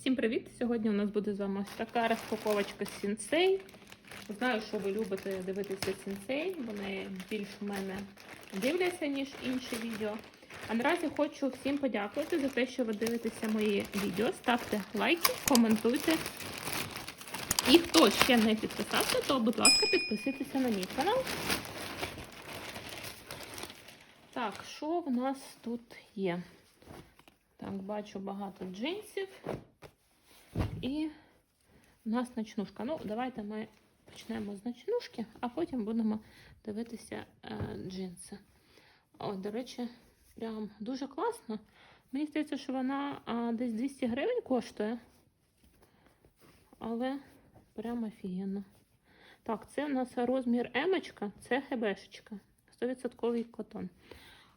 Всім привіт! Сьогодні у нас буде з вами ось така розпаковочка з сінсей. Знаю, що ви любите дивитися сінсей, вони більш у мене дивляться, ніж інші відео. А наразі хочу всім подякувати за те, що ви дивитеся мої відео. Ставте лайки, коментуйте. І хто ще не підписався, то, будь ласка, підписуйтеся на мій канал. Так, що в нас тут є? Так, бачу багато джинсів. І у нас ночнушка. Ну, давайте ми почнемо з ночнушки, а потім будемо дивитися е, джинси. О, до речі, прям дуже класно. Мені здається, що вона а, десь 200 гривень коштує. Але прям офігенно. Так, це у нас розмір емочка, це хебешечка. 100% котон.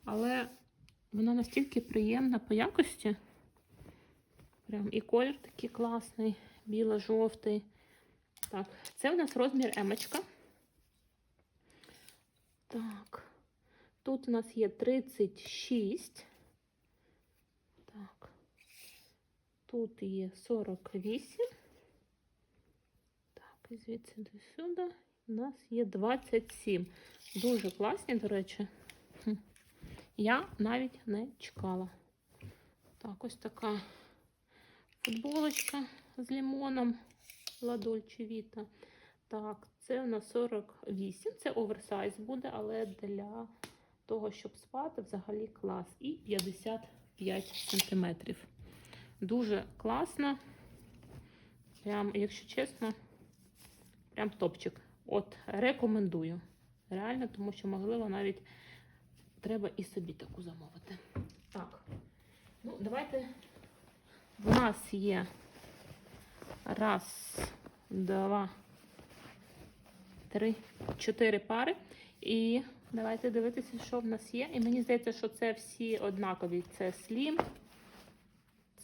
Але вона настільки приємна по якості. Прям і колір такий класний, біло-жовтий. Так, це у нас розмір емочка. Так, тут у нас є 36. Так, тут є 48. Так, і звідси до сюди. У нас є 27. Дуже класні, до речі. Я навіть не чекала. Так, ось така футболочка з лимоном Ладольче Віта. Так, це у нас 48. Це оверсайз буде, але для того, щоб спати, взагалі клас. І 55 сантиметрів. Дуже класно. Прям, якщо чесно, прям топчик. От, рекомендую. Реально, тому що, можливо, навіть треба і собі таку замовити. Так, ну, давайте. У нас є раз, два, три, чотири пари. І давайте дивитися, що в нас є. І мені здається, що це всі однакові. Це слім.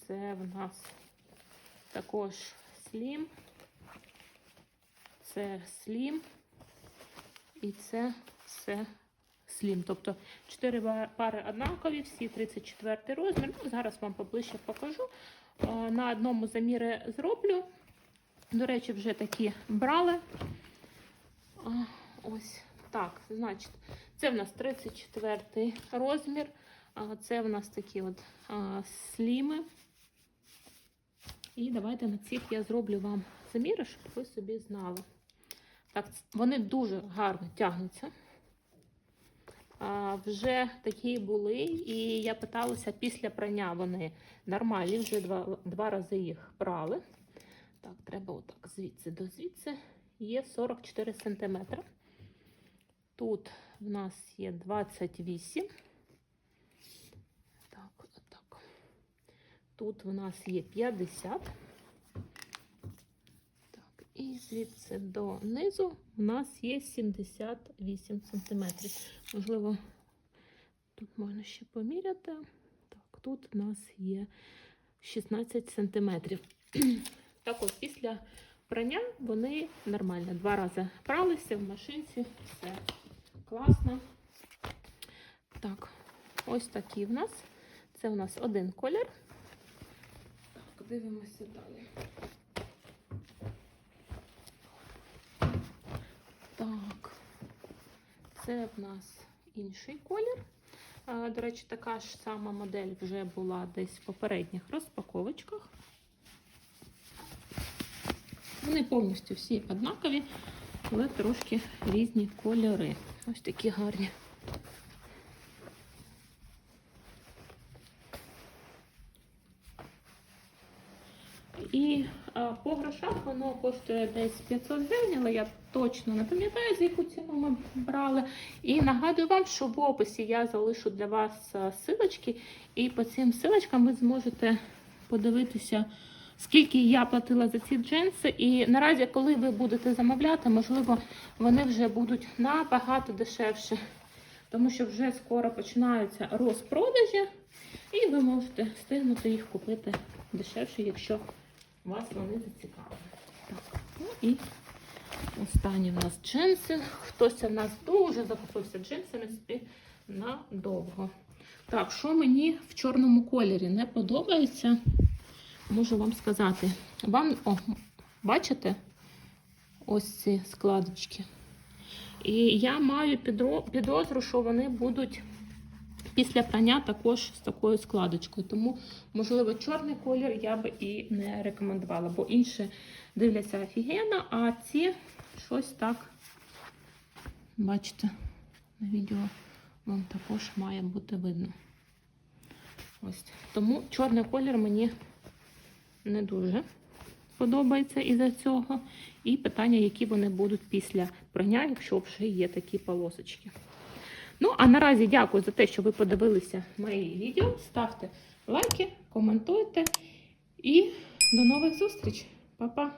Це в нас також слім. Це слім. І це все слім. Тобто 4 пари однакові, всі 34 розмір. Ну, зараз вам поближче покажу. На одному заміри зроблю. До речі, вже такі брали. Ось так, значить, це в нас 34 розмір. Це в нас такі от сліми. І давайте на цих я зроблю вам заміри, щоб ви собі знали. Так, вони дуже гарно тягнуться. Вже такі були, і я питалася після прання вони нормальні, вже два, два рази їх брали. Так, треба отак звідси до звідси. Є 44 см. Тут в нас є 28. Так, отак. Тут в нас є 50. Так, звідси до низу у нас є 78 см. Можливо, тут можна ще поміряти. Так, тут у нас є 16 см. Так от, після прання вони нормально. Два рази пралися в машинці, все класно. Так, ось такі в нас. Це у нас один колір. Так, дивимося далі. Так, це в нас інший колір. До речі, така ж сама модель вже була десь в попередніх розпаковочках. Вони повністю всі однакові, але трошки різні кольори. Ось такі гарні. І по грошах воно коштує десь 500 гривень, але я точно не пам'ятаю, з яку ціну ми брали. І нагадую вам, що в описі я залишу для вас силочки, і по цим силочкам ви зможете подивитися, скільки я платила за ці джинси. І наразі, коли ви будете замовляти, можливо, вони вже будуть набагато дешевші, тому що вже скоро починаються розпродажі, і ви можете встигнути їх купити дешевше, якщо вас вони зацікавили. Так, ну і останні в нас джинси. Хтось в нас дуже закупився джинсами собі надовго. Так, що мені в чорному кольорі не подобається, можу вам сказати? Вам, о, бачите? Ось ці складочки. І я маю підозру, що вони будуть після прання також з такою складочкою. Тому, можливо, чорний колір я би і не рекомендувала, бо інші дивляться офігенно, а ці щось так, бачите, на відео вам також має бути видно. Ось. Тому чорний колір мені не дуже подобається із-за цього. І питання, які вони будуть після прання, якщо вже є такі полосочки. Ну, а наразі дякую за те, що ви подивилися мої відео. Ставте лайки, коментуйте і до нових зустріч. Па-па!